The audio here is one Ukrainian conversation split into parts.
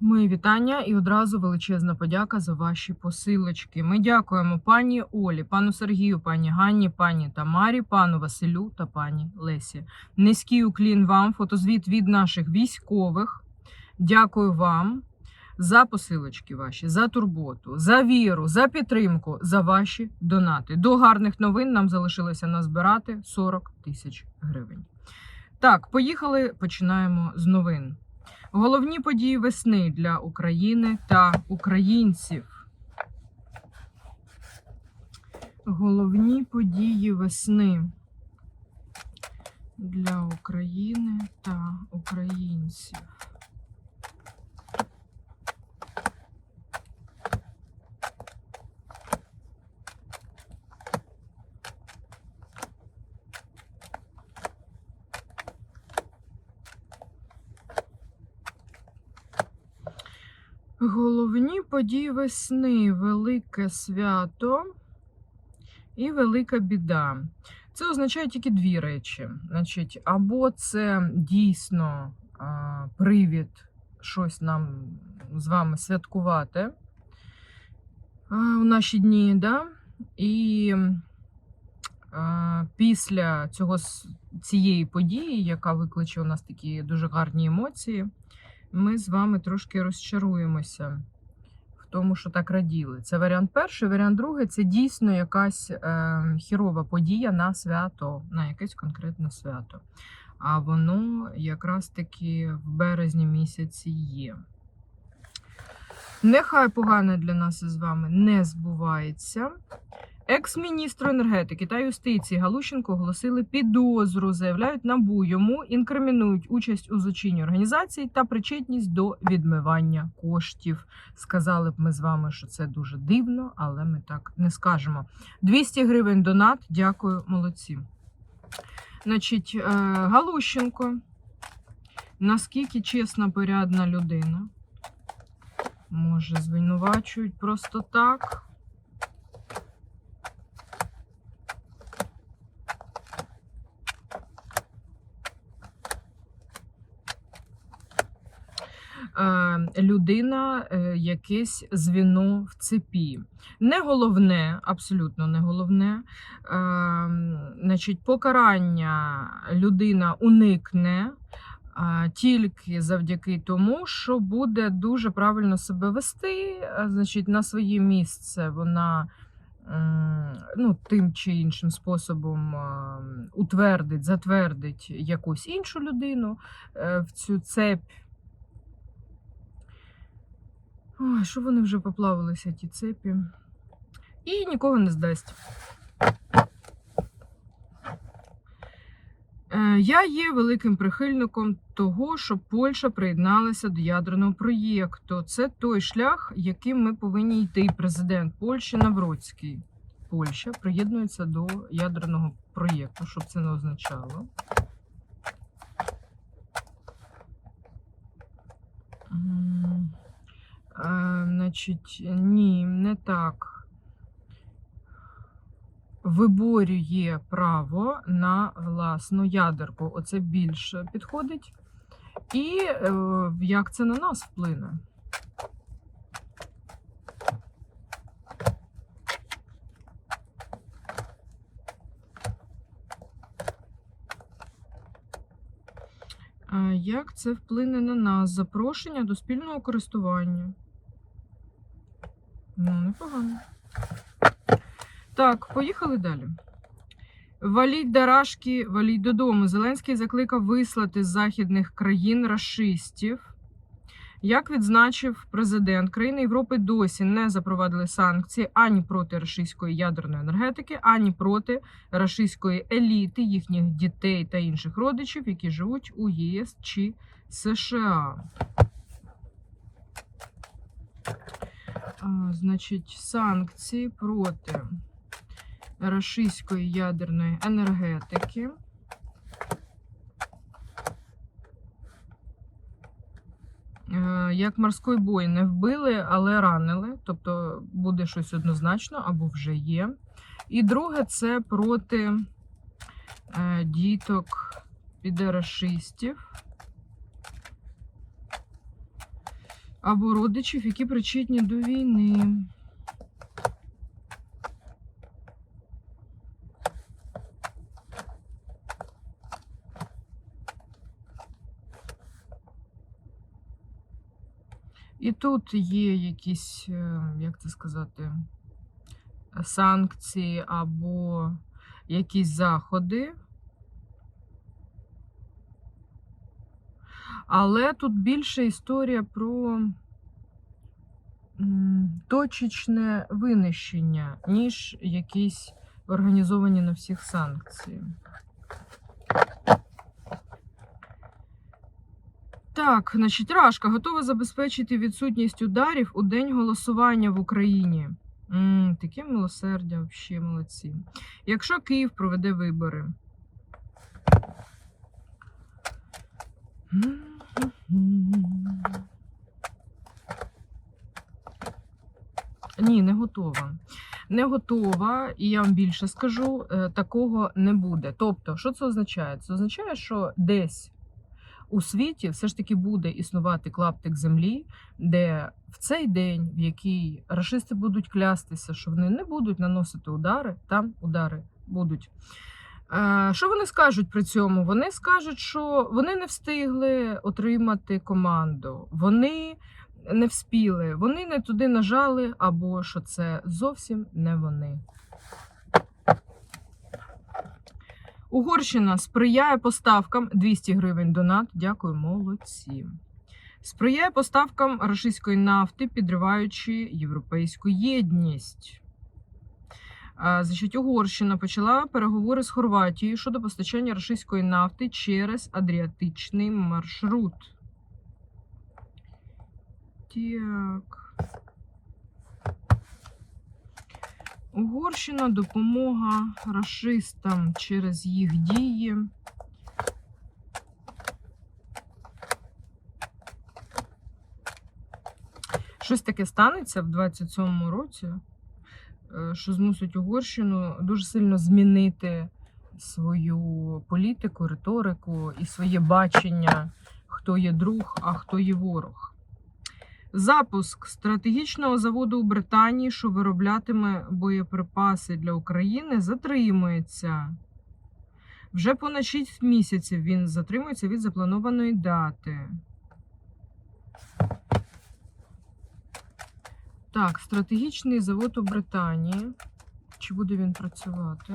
Мої вітання і одразу величезна подяка за ваші посилочки. Ми дякуємо пані Олі, пану Сергію, пані Ганні, пані Тамарі, пану Василю та пані Лесі. Низький уклін вам, фотозвіт від наших військових. Дякую вам за посилочки ваші, за турботу, за віру, за підтримку, за ваші донати. До гарних новин нам залишилося назбирати 40 тисяч гривень. Так, поїхали. Починаємо з новин. Головні події весни для України та українців. Головні події весни для України та українців. Головні події весни, велике свято і велика біда. Це означає тільки дві речі. Значить, або це дійсно а, привід щось нам з вами святкувати а, у наші дні, да? і а, після цього, цієї події, яка викличе у нас такі дуже гарні емоції, ми з вами трошки розчаруємося в тому, що так раділи. Це варіант перший. Варіант другий це дійсно якась е, хірова подія на свято, на якесь конкретне свято. А воно якраз таки в березні місяці є. Нехай погане для нас із вами не збувається. Екс-міністру енергетики та юстиції Галущенко оголосили підозру, заявляють набу. Йому інкримінують участь у злочинній організації та причетність до відмивання коштів. Сказали б ми з вами, що це дуже дивно, але ми так не скажемо. 200 гривень донат. Дякую, молодці. Значить, е, Галущенко. Наскільки чесна, порядна людина? Може, звинувачують просто так. Людина е, якесь звіно в цепі. Не головне, абсолютно не головне. Е, значить, покарання людина уникне. Тільки завдяки тому, що буде дуже правильно себе вести, значить, на своє місце вона ну, тим чи іншим способом утвердить, затвердить якусь іншу людину е, в цю цепь. Ой, що вони вже поплавилися, ті цепі. І нікого не здасть. Е, Я є великим прихильником того, щоб Польща приєдналася до ядерного проєкту. Це той шлях, яким ми повинні йти. Президент Польщі Навроцький. Польща приєднується до ядерного проєкту, щоб це не означало. М, е, Значить, ні, не так. Виборює право на власну ядерку. Оце більше підходить. І е, як це на нас вплине? Е, Як це вплине на нас? Запрошення до спільного користування. Ну, непогано. Так, поїхали далі. Валіть дарашки, валіть додому. Зеленський закликав вислати з західних країн рашистів. Як відзначив президент, країни Європи досі не запровадили санкції ані проти рашистської ядерної енергетики, ані проти рашистської еліти, їхніх дітей та інших родичів, які живуть у ЄС чи США. Значить, санкції проти рашистської ядерної енергетики. Е, Як морський бой не вбили, але ранили. Тобто буде щось однозначно або вже є. І друге це проти е, діток підерашистів. Або родичів, які причетні до війни. І тут є якісь, е, як це сказати, санкції або якісь заходи. Але тут більше історія про точечне винищення, ніж якісь організовані на всіх санкції. Так, значить, Рашка готова забезпечити відсутність ударів у день голосування в Україні. м таке милосердя, взагалі молодці. Якщо Київ проведе вибори. Ні, не готова. Не готова, і я вам більше скажу, е, такого не буде. Тобто, що це означає? Це означає, що десь у світі все ж таки буде існувати клаптик землі, де в цей день, в який рашисти будуть клястися, що вони не будуть наносити удари, там удари будуть. Що вони скажуть при цьому? Вони скажуть, що вони не встигли отримати команду, вони не вспіли, вони не туди нажали, або що це зовсім не вони. Угорщина сприяє поставкам 200 гривень донат. Дякую, молодці. Сприяє поставкам російської нафти, підриваючи європейську єдність. Значить, Угорщина почала переговори з Хорватією щодо постачання російської нафти через Адріатичний маршрут. Так. Угорщина допомога рашистам через їх дії. Щось таке станеться в 27-му році, що змусить Угорщину дуже сильно змінити свою політику, риторику і своє бачення, хто є друг, а хто є ворог. Запуск стратегічного заводу у Британії, що вироблятиме боєприпаси для України, затримується. Вже понад 6 місяців він затримується від запланованої дати. Так, стратегічний завод у Британії. Чи буде він працювати?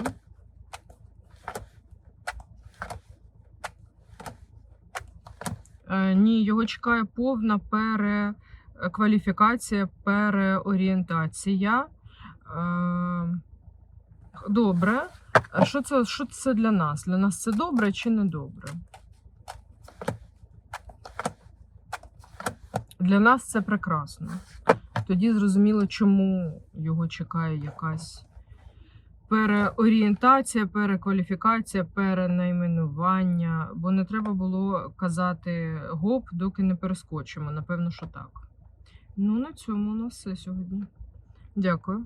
Е, ні, його чекає повна перекваліфікація, переорієнтація. Е, Добре. Що це, що це для нас? Для нас це добре чи не добре? Для нас це прекрасно. Тоді зрозуміло, чому його чекає якась переорієнтація, перекваліфікація, перенайменування. Бо не треба було казати гоп, доки не перескочимо. Напевно, що так. Ну, на цьому у нас все сьогодні. Дякую.